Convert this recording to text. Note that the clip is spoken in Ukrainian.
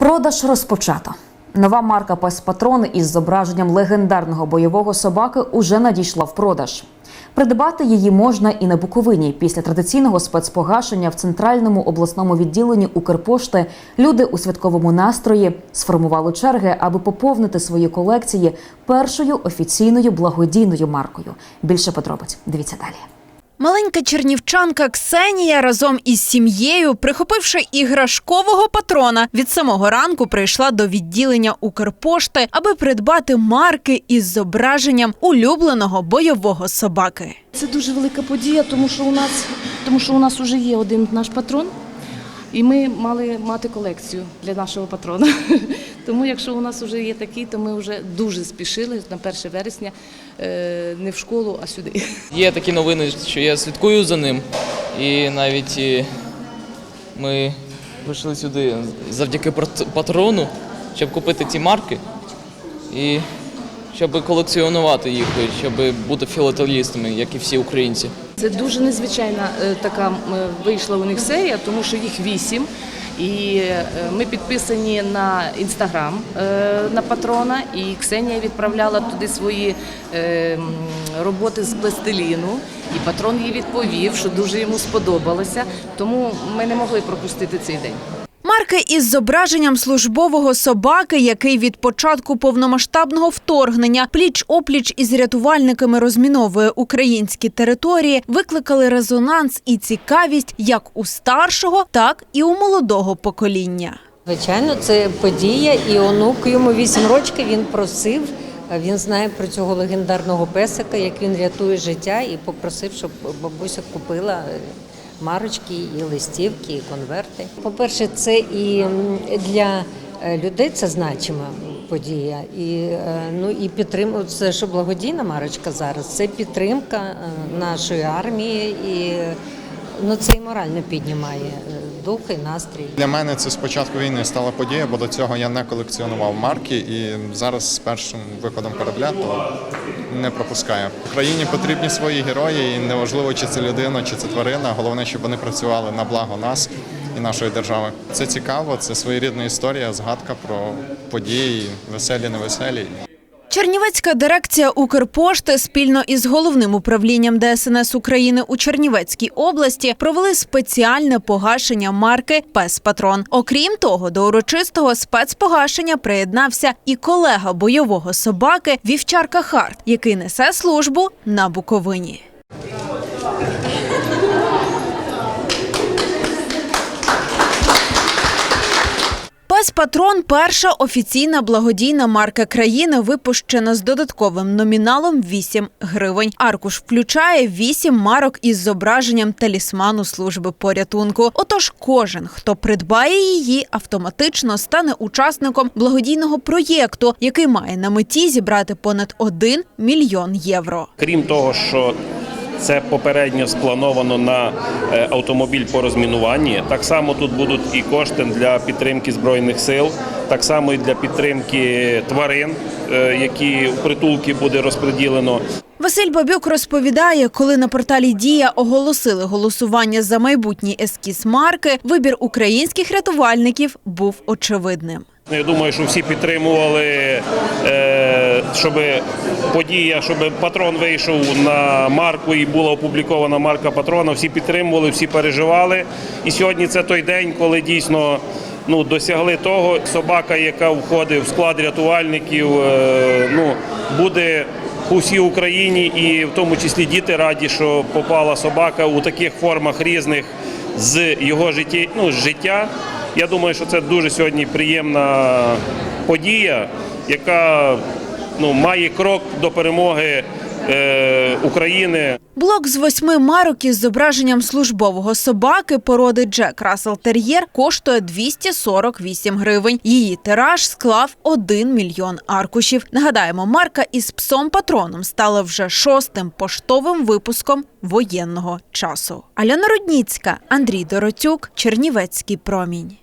Продаж розпочато. Нова марка Пес Патрон із зображенням легендарного бойового собаки уже надійшла в продаж. Придбати її можна і на Буковині. Після традиційного спецпогашення в центральному обласному відділенні Укрпошти люди у святковому настрої сформували черги, аби поповнити свої колекції першою офіційною благодійною маркою. Більше подробиць дивіться далі. Маленька чернівчанка Ксенія разом із сім'єю, прихопивши іграшкового патрона, від самого ранку прийшла до відділення Укрпошти, аби придбати марки із зображенням улюбленого бойового собаки. Це дуже велика подія, тому що у нас, тому що у нас вже є один наш патрон, і ми мали мати колекцію для нашого патрона. Тому якщо у нас вже є такий, то ми вже дуже спішили на 1 вересня е, не в школу, а сюди. Є такі новини, що я слідкую за ним, і навіть ми прийшли сюди завдяки пат- патрону, щоб купити ці марки і щоб колекціонувати їх, щоб бути філателістами, як і всі українці. Це дуже незвичайна е, така вийшла у них серія, тому що їх вісім. І е, ми підписані на інстаграм е, на патрона, і Ксенія відправляла туди свої е, роботи з пластиліну. І патрон їй відповів, що дуже йому сподобалося. Тому ми не могли пропустити цей день. Марки із зображенням службового собаки, який від початку повномасштабного вторгнення пліч опліч із рятувальниками розміновує українські території, викликали резонанс і цікавість як у старшого, так і у молодого покоління. Звичайно, це подія, і онук йому 8 років. Він просив. Він знає про цього легендарного песика, як він рятує життя, і попросив, щоб бабуся купила марочки, і листівки, і конверти. По-перше, це і для е, людей це значима подія. І е, ну і підтримка це що благодійна марочка зараз. Це підтримка е, нашої армії і ну це і морально піднімає дух і настрій. Для мене це з початку війни стала подія, бо до цього я не колекціонував марки і зараз з першим виходом корабля то не пропускаю. Україні потрібні свої герої, і неважливо, чи це людина, чи це тварина. Головне, щоб вони працювали на благо нас і нашої держави. Це цікаво, це своєрідна історія, згадка про події, веселі, невеселі. Чернівецька дирекція Укрпошти спільно із головним управлінням ДСНС України у Чернівецькій області провели спеціальне погашення марки Пес Патрон. Окрім того, до урочистого спецпогашення приєднався і колега бойового собаки Вівчарка Харт, який несе службу на Буковині. Пес Патрон перша офіційна благодійна марка країни, випущена з додатковим номіналом 8 гривень. Аркуш включає 8 марок із зображенням талісману служби порятунку. Отож, кожен, хто придбає її, автоматично стане учасником благодійного проєкту, який має на меті зібрати понад 1 мільйон євро. Крім того, що це попередньо сплановано на е, автомобіль по розмінуванні. Так само тут будуть і кошти для підтримки збройних сил, так само і для підтримки тварин, е, які в притулки буде розподілено. Василь Бабюк розповідає, коли на порталі Дія оголосили голосування за майбутній ескіз марки, вибір українських рятувальників був очевидним. Ну, Я думаю, що всі підтримували, е, щоб подія, щоб патрон вийшов на марку і була опублікована марка патрона. Всі підтримували, всі переживали. І сьогодні це той день, коли дійсно ну, досягли того. Собака, яка входить в склад рятувальників, е, ну, буде по всій Україні, і в тому числі діти раді, що попала собака у таких формах різних з його житті, ну, з життя. Я думаю, що це дуже сьогодні приємна подія, яка ну, має крок до перемоги е, України. Блок з восьми марок із зображенням службового собаки породи Джек Рассел Тер'єр коштує 248 гривень. Її тираж склав 1 мільйон аркушів. Нагадаємо, марка із псом патроном стала вже шостим поштовим випуском воєнного часу. Альона Рудніцька, Андрій Доротюк, Чернівецький промінь.